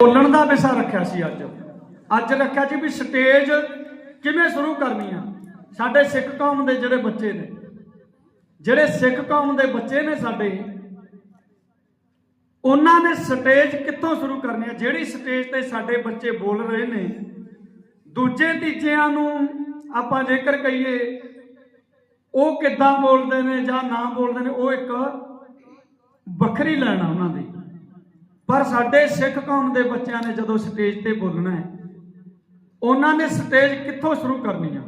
ਬੋਲਣ ਦਾ ਵਿਸ਼ਾ ਰੱਖਿਆ ਸੀ ਅੱਜ। ਅੱਜ ਰੱਖਿਆ ਜੀ ਵੀ ਸਟੇਜ ਕਿਵੇਂ ਸ਼ੁਰੂ ਕਰਨੀ ਆ। ਸਾਡੇ ਸਿੱਖ ਕੌਮ ਦੇ ਜਿਹੜੇ ਬੱਚੇ ਨੇ, ਜਿਹੜੇ ਸਿੱਖ ਕੌਮ ਦੇ ਬੱਚੇ ਨੇ ਸਾਡੇ, ਉਹਨਾਂ ਨੇ ਸਟੇਜ ਕਿੱਥੋਂ ਸ਼ੁਰੂ ਕਰਨੀ ਆ? ਜਿਹੜੀ ਸਟੇਜ ਤੇ ਸਾਡੇ ਬੱਚੇ ਬੋਲ ਰਹੇ ਨੇ, ਦੂਜੇ ਤੀਜਿਆਂ ਨੂੰ ਆਪਾਂ ਜੇਕਰ ਕਹੀਏ, ਉਹ ਕਿੱਦਾਂ ਬੋਲਦੇ ਨੇ ਜਾਂ ਨਾ ਬੋਲਦੇ ਨੇ, ਉਹ ਇੱਕ ਵੱਖਰੀ ਲੈਣਾ ਉਹਨਾਂ ਦੀ। ਪਰ ਸਾਡੇ ਸਿੱਖ ਕੌਮ ਦੇ ਬੱਚਿਆਂ ਨੇ ਜਦੋਂ ਸਟੇਜ ਤੇ ਬੋਲਣਾ ਹੈ, ਉਹਨਾਂ ਨੇ ਸਟੇਜ ਕਿੱਥੋਂ ਸ਼ੁਰੂ ਕਰਨੀ ਆ?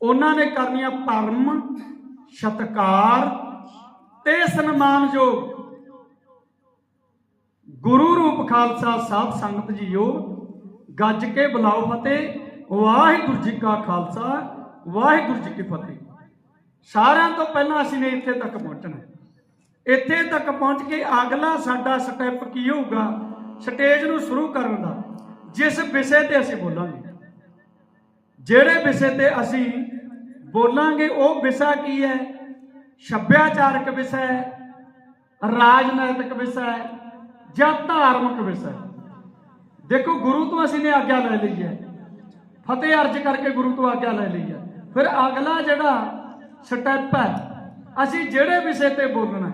ਉਹਨਾਂ ਨੇ ਕਰਨੀ ਆ ਧਰਮ, ਸਤਕਾਰ ਤੇ ਸਨਮਾਨਯੋਗ। ਗੁਰੂ ਰੂਪ ਖਾਲਸਾ ਸਾਹਿਬ ਸੰਗਤ ਜੀਓ, ਗੱਜ ਕੇ ਬੁਲਾਓ ਫਤਿਹ। ਵਾਹਿਗੁਰੂ ਜੀ ਕਾ ਖਾਲਸਾ, ਵਾਹਿਗੁਰੂ ਜੀ ਕੀ ਫਤਿਹ। ਸਾਰਿਆਂ ਤੋਂ ਪਹਿਲਾਂ ਅਸੀਂ ਨੇ ਇੱਥੇ ਤੱਕ ਪਹੁੰਚਣਾ ਇੱਥੇ ਤੱਕ ਪਹੁੰਚ ਕੇ ਅਗਲਾ ਸਾਡਾ ਸਟੈਪ ਕੀ ਹੋਊਗਾ? ਸਟੇਜ ਨੂੰ ਸ਼ੁਰੂ ਕਰਨ ਦਾ। ਜਿਸ ਵਿਸ਼ੇ ਤੇ ਅਸੀਂ ਬੋਲਾਂਗੇ। ਜਿਹੜੇ ਵਿਸ਼ੇ ਤੇ ਅਸੀਂ ਬੋਲਾਂਗੇ, ਉਹ ਵਿਸ਼ਾ ਕੀ ਹੈ? ਸੱਭਿਆਚਾਰਕ ਵਿਸ਼ਾ ਹੈ, ਰਾਜਨੀਤਿਕ ਵਿਸ਼ਾ ਹੈ ਜਾਂ ਧਾਰਮਿਕ ਵਿਸ਼ਾ ਹੈ? ਦੇਖੋ, ਗੁਰੂ ਤੋਂ ਅਸੀਂ ਨੇ ਆਗਿਆ ਲੈ ਲਈ ਹੈ। ਫਤਿਹ ਅਰਜ ਕਰਕੇ ਗੁਰੂ ਤੋਂ ਆਗਿਆ ਲੈ ਲਈ ਹੈ। ਫਿਰ ਅਗਲਾ ਜਿਹੜਾ ਸਟੈਪ ਹੈ, ਅਸੀਂ ਜਿਹੜੇ ਵਿਸ਼ੇ ਤੇ ਬੋਲਣਾ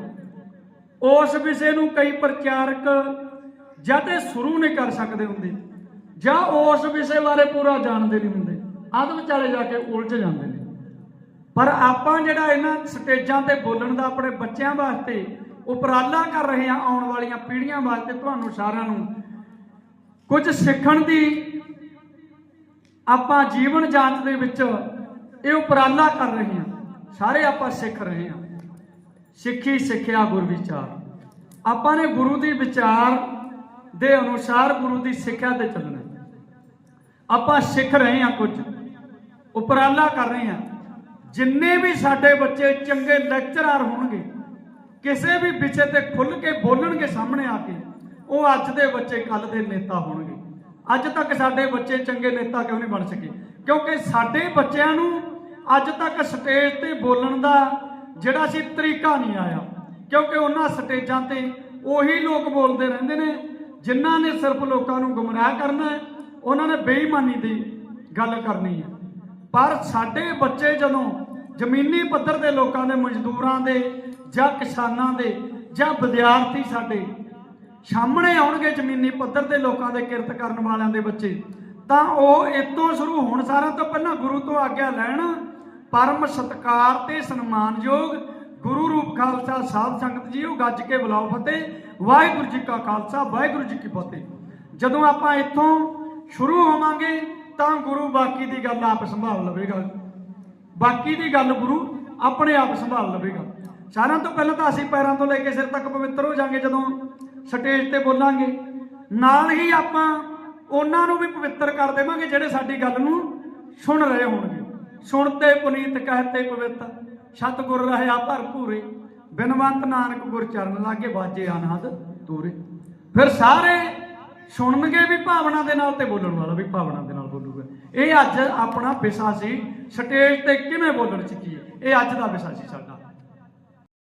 ਉਸ ਵਿਸ਼ੇ ਨੂੰ ਕਈ ਪ੍ਰਚਾਰਕ ਜਾਂ ਤੇ ਸ਼ੁਰੂ ਨਹੀਂ ਕਰ ਸਕਦੇ ਹੁੰਦੇ, ਜਾਂ ਉਸ ਵਿਸ਼ੇ ਬਾਰੇ ਪੂਰਾ ਜਾਣਦੇ ਨਹੀਂ ਹੁੰਦੇ ਆਦ ਵਿਚਾਲੇ ਜਾ ਕੇ ਉਲਝ ਜਾਂਦੇ ਨੇ। ਪਰ ਆਪਾਂ ਜਿਹੜਾ ਇਹਨਾਂ ਸਟੇਜਾਂ ਤੇ ਬੋਲਣ ਦਾ ਆਪਣੇ ਬੱਚਿਆਂ ਵਾਸਤੇ ਉਪਰਾਲਾ ਕਰ ਰਹੇ ਹਾਂ, ਆਉਣ ਵਾਲੀਆਂ ਪੀੜ੍ਹੀਆਂ ਵਾਸਤੇ ਤੁਹਾਨੂੰ ਸਾਰਿਆਂ ਨੂੰ, ਕੁਝ ਸਿੱਖਣ ਦੀ ਆਪਾਂ ਜੀਵਨ ਜਾਂਚ ਦੇ ਵਿੱਚ ਇਹ ਉਪਰਾਲਾ ਕਰ ਰਹੇ ਹਾਂ, ਸਾਰੇ ਆਪਾਂ ਸਿੱਖ ਰਹੇ ਹਾਂ। ਸਿੱਖੀ ਸਿੱਖਿਆ ਗੁਰ ਵਿਚਾਰ। ਆਪਾਂ ਨੇ ਗੁਰੂ ਦੀ ਵਿਚਾਰ ਦੇ ਅਨੁਸਾਰ ਗੁਰੂ ਦੀ ਸਿੱਖਿਆ ਤੇ ਚੱਲਣਾ। ਆਪਾਂ ਸਿੱਖ ਰਹੇ ਹਾਂ ਕੁਝ, ਉਪਰਾਲਾ ਕਰ ਰਹੇ ਹਾਂ। ਜਿੰਨੇ ਵੀ ਸਾਡੇ ਬੱਚੇ ਚੰਗੇ ਲੈਕਚਰਰ ਹੋਣਗੇ, ਕਿਸੇ ਵੀ ਵਿਸ਼ੇ ਤੇ ਖੁੱਲ ਕੇ ਬੋਲਣਗੇ ਸਾਹਮਣੇ ਆ ਕੇ, ਉਹ ਅੱਜ ਦੇ ਬੱਚੇ ਕੱਲ ਦੇ ਨੇਤਾ ਹੋਣਗੇ। ਅੱਜ ਤੱਕ ਸਾਡੇ ਬੱਚੇ ਚੰਗੇ ਨੇਤਾ ਕਿਉਂ ਨਹੀਂ ਬਣ ਸਕੇ? ਕਿਉਂਕਿ ਸਾਡੇ ਬੱਚਿਆਂ ਨੂੰ ਅੱਜ ਤੱਕ ਸਟੇਜ ਤੇ ਬੋਲਣ ਦਾ ਜਿਹੜਾ ਸੀ ਤਰੀਕਾ ਨਹੀਂ ਆਇਆ, ਕਿਉਂਕਿ ਉਹਨਾਂ ਸਟੇਜਾਂ ਤੇ ਉਹੀ ਲੋਕ ਬੋਲਦੇ ਰਹਿੰਦੇ ਨੇ, ਜਿਨ੍ਹਾਂ ਨੇ ਸਿਰਫ ਲੋਕਾਂ ਨੂੰ ਗੁੰਮਰਾਹ ਕਰਨਾ ਹੈ, ਉਹਨਾਂ ਨੇ ਬੇਈਮਾਨੀ ਦੀ ਗੱਲ ਕਰਨੀ ਹੈ। ਪਰ ਸਾਡੇ ਬੱਚੇ ਜਦੋਂ ਜ਼ਮੀਨੀ ਪੱਧਰ ਦੇ ਲੋਕਾਂ ਦੇ, ਮਜ਼ਦੂਰਾਂ ਦੇ ਜਾਂ ਕਿਸਾਨਾਂ ਦੇ ਜਾਂ ਵਿਦਿਆਰਥੀ ਸਾਡੇ ਸਾਹਮਣੇ ਆਉਣਗੇ ਜ਼ਮੀਨੀ ਪੱਧਰ ਦੇ ਲੋਕਾਂ ਦੇ ਕਿਰਤ ਕਰਨ ਵਾਲਿਆਂ ਦੇ ਬੱਚੇ, ਤਾਂ ਉਹ ਇਤੋਂ ਸ਼ੁਰੂ ਹੋਣ ਸਾਰਿਆਂ ਤੋਂ ਪਹਿਲਾਂ ਗੁਰੂ ਤੋਂ ਆਗਿਆ ਲੈਣ ਪਰਮ ਸਤਕਾਰ ਤੇ ਸਨਮਾਨਯੋਗ ਗੁਰੂ ਰੂਪ ਖਾਲਸਾ ਸਾਧ ਸੰਗਤ ਜੀ, ਉਹ ਗੱਜ ਕੇ ਬੁਲਾਓ ਫਤਿਹ। ਵਾਹਿਗੁਰੂ ਜੀ ਕਾ ਖਾਲਸਾ, ਵਾਹਿਗੁਰੂ ਜੀ ਕੀ ਫਤਿਹ। ਜਦੋਂ ਆਪਾਂ ਇੱਥੋਂ ਸ਼ੁਰੂ ਹੋਵਾਂਗੇ, ਤਾਂ ਗੁਰੂ ਬਾਕੀ ਦੀ ਗੱਲ ਆਪ ਸੰਭਾਲ ਲਵੇਗਾ। ਬਾਕੀ ਦੀ ਗੱਲ ਗੁਰੂ ਆਪਣੇ ਆਪ ਸੰਭਾਲ ਲਵੇਗਾ। ਸਾਰਿਆਂ ਤੋਂ ਪਹਿਲਾਂ ਤਾਂ ਅਸੀਂ ਪੈਰਾਂ ਤੋਂ ਲੈ ਕੇ ਸਿਰ ਤੱਕ ਪਵਿੱਤਰ ਹੋ ਜਾਾਂਗੇ ਜਦੋਂ ਸਟੇਜ ਤੇ ਬੋਲਾਂਗੇ। ਨਾਲ ਹੀ ਆਪਾਂ ਉਹਨਾਂ ਨੂੰ ਵੀ ਪਵਿੱਤਰ ਕਰ ਦੇਵਾਂਗੇ ਜਿਹੜੇ ਸਾਡੀ ਗੱਲ ਨੂੰ ਸੁਣ ਰਹੇ ਹੋਣਗੇ। ਸੁਣਤੇ ਪੁਨੀਤ ਕਹਤੇ ਪਵਿੱਤ, ਸਤਿਗੁਰ ਰਹਿਆ ਭਰਪੂਰੇ ਬਿਨਵੰਤ ਨਾਨਕ ਗੁਰ ਚਰਨ ਲਾਗੇ ਬਾਜੇ ਆਨੰਦ ਤੂਰੇ। ਫਿਰ ਸਾਰੇ ਸੁਣਨਗੇ ਵੀ ਭਾਵਨਾ ਦੇ ਨਾਲ ਤੇ ਬੋਲਣ ਵਾਲਾ ਵੀ ਭਾਵਨਾ ਦੇ ਨਾਲ ਬੋਲੂਗਾ। ਇਹ ਅੱਜ ਆਪਣਾ ਵਿਸ਼ਾ ਸੀ, ਸਟੇਜ ਤੇ ਕਿਵੇਂ ਬੋਲਣ ਚ ਕੀ ਇਹ ਅੱਜ ਦਾ ਵਿਸ਼ਾ ਸੀ ਸਾਡਾ।